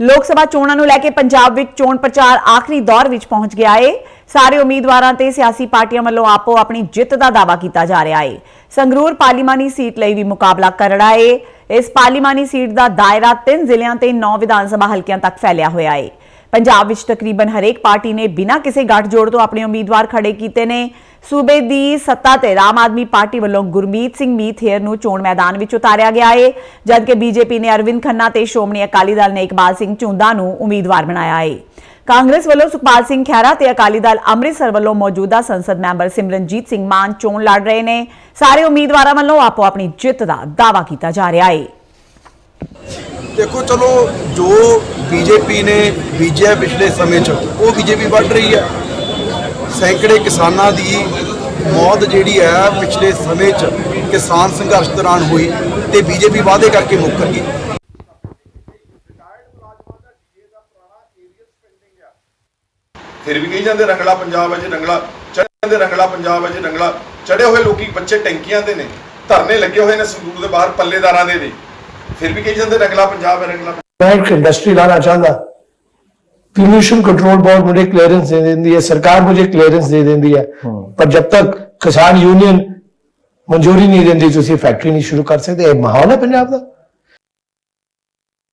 ਲੋਕ ਸਭਾ ਚੋਣਾਂ ਨੂੰ ਲੈ ਕੇ ਪੰਜਾਬ ਵਿੱਚ ਚੋਣ ਪ੍ਰਚਾਰ ਆਖਰੀ ਦੌਰ ਵਿੱਚ ਪਹੁੰਚ ਗਿਆ ਏ। ਸਾਰੇ ਉਮੀਦਵਾਰਾਂ ਤੇ ਸਿਆਸੀ ਪਾਰਟੀਆਂ ਵੱਲੋਂ ਆਪੋ ਆਪਣੀ ਜਿੱਤ ਦਾ ਦਾਅਵਾ ਕੀਤਾ ਜਾ ਰਿਹਾ ਏ। ਸੰਗਰੂਰ ਪਾਰਲੀਮਾਨੀ ਸੀਟ ਲਈ ਵੀ ਮੁਕਾਬਲਾ ਕਰੜਾ ਏ। ਇਸ ਪਾਰਲੀਮਾਨੀ ਸੀਟ ਦਾ ਦਾਇਰਾ ਤਿੰਨ ਜ਼ਿਲ੍ਹਿਆਂ ਤੇ 9 ਵਿਧਾਨ ਸਭਾ ਹਲਕਿਆਂ ਤੱਕ ਫੈਲਿਆ ਹੋਇਆ ਏ। ਪੰਜਾਬ ਵਿੱਚ ਤਕਰੀਬਨ ਹਰੇਕ ਪਾਰਟੀ ਨੇ ਬਿਨਾਂ ਕਿਸੇ ਗੱਠਜੋੜ ਤੋਂ ਆਪਣੇ ਉਮੀਦਵਾਰ ਖੜੇ ਕੀਤੇ ਨੇ। ਸੂਬੇ ਦੀ ਸੱਤਾ ਤੇ ਆਮ ਆਦਮੀ ਪਾਰਟੀ ਵੱਲੋਂ ਗੁਰਮੀਤ ਸਿੰਘ ਮੀਥੇਰ ਨੂੰ ਚੋਣ ਮੈਦਾਨ ਵਿੱਚ ਉਤਾਰਿਆ ਗਿਆ ਏ, ਜਦਕਿ ਬੀਜੇਪੀ ਨੇ ਅਰਵਿੰਦ ਖੰਨਾ ਤੇ ਸ਼੍ਰੋਮਣੀ ਅਕਾਲੀ ਦਲ ਨੇ ਇਕਬਾਲ ਸਿੰਘ ਝੁੰਦਾ ਨੂੰ ਉਮੀਦਵਾਰ ਬਣਾਇਆ ਏ। ਕਾਂਗਰਸ ਵੱਲੋਂ ਸੁਖਪਾਲ ਸਿੰਘ ਖਹਿਰਾ ਤੇ ਅਕਾਲੀ ਦਲ ਅੰਮ੍ਰਿਤਸਰ ਵੱਲੋਂ ਮੌਜੂਦਾ ਸੰਸਦ ਮੈਂਬਰ ਸਿਮਰਨਜੀਤ ਸਿੰਘ ਮਾਨ ਚੋਣ ਲੜ ਰਹੇ ਨੇ। ਸਾਰੇ ਉਮੀਦਵਾਰਾਂ ਵੱਲੋਂ ਆਪੋ ਆਪਣੀ ਜਿੱਤ ਦਾ ਦਾਅਵਾ ਕੀਤਾ ਜਾ ਰਿਹਾ ਏ। ਦੇਖੋ, ਚਲੋ, ਜੋ ਬੀਜੇਪੀ ਨੇ ਬੀਜਿਆ ਪਿਛਲੇ ਸਮੇਂ 'ਚ, ਉਹ ਬੀਜੇਪੀ ਵੱਢ ਰਹੀ ਹੈ। ਸੈਂਕੜੇ ਕਿਸਾਨਾਂ ਦੀ ਮੌਤ ਜਿਹੜੀ ਹੈ ਪਿਛਲੇ ਸਮੇਂ 'ਚ ਕਿਸਾਨ ਸੰਘਰਸ਼ ਦੌਰਾਨ ਹੋਈ ਤੇ ਬੀਜੇਪੀ ਵਾਅਦੇ ਕਰਕੇ ਮੁੱਕਰ ਗਈ। ਫਿਰ ਵੀ ਕਹੀ ਜਾਂਦੇ ਰੰਗਲਾ ਪੰਜਾਬ ਅਜੇ ਜੀ ਰੰਗਲਾ ਚੜ੍ਹਦੇ ਰੰਗਲਾ ਪੰਜਾਬ ਅਜੇ ਜੀ ਰੰਗਲਾ ਚੜੇ ਹੋਏ ਲੋਕੀ ਬੱਚੇ ਟੈਂਕੀਆਂ ਦੇ ਨੇ ਧਰਨੇ ਲੱਗੇ ਹੋਏ ਨੇ ਸੰਦੂਰ ਦੇ ਬਾਹਰ ਪੱਲੇਦਾਰਾਂ ਦੇ ਨੇ ਫਿਰ ਵੀ ਕਹੀ ਜਾਂਦੇ ਰੰਗਲਾ ਪੰਜਾਬ ਹੈ ਰੰਗਲਾ ਮੈਂ ਇੰਡਸਟਰੀ ਲਾਣਾ ਚਾਹੁੰਦਾ। पोल्यूशन कंट्रोल बोर्ड मुझे क्लियरेंस दे देती है सरकार मुझे क्लियरेंस दे देती है पर जब तक किसान यूनियन मंजूरी नहीं देती तो फैक्ट्री नहीं शुरू कर सकते ये माहौल है पंजाब का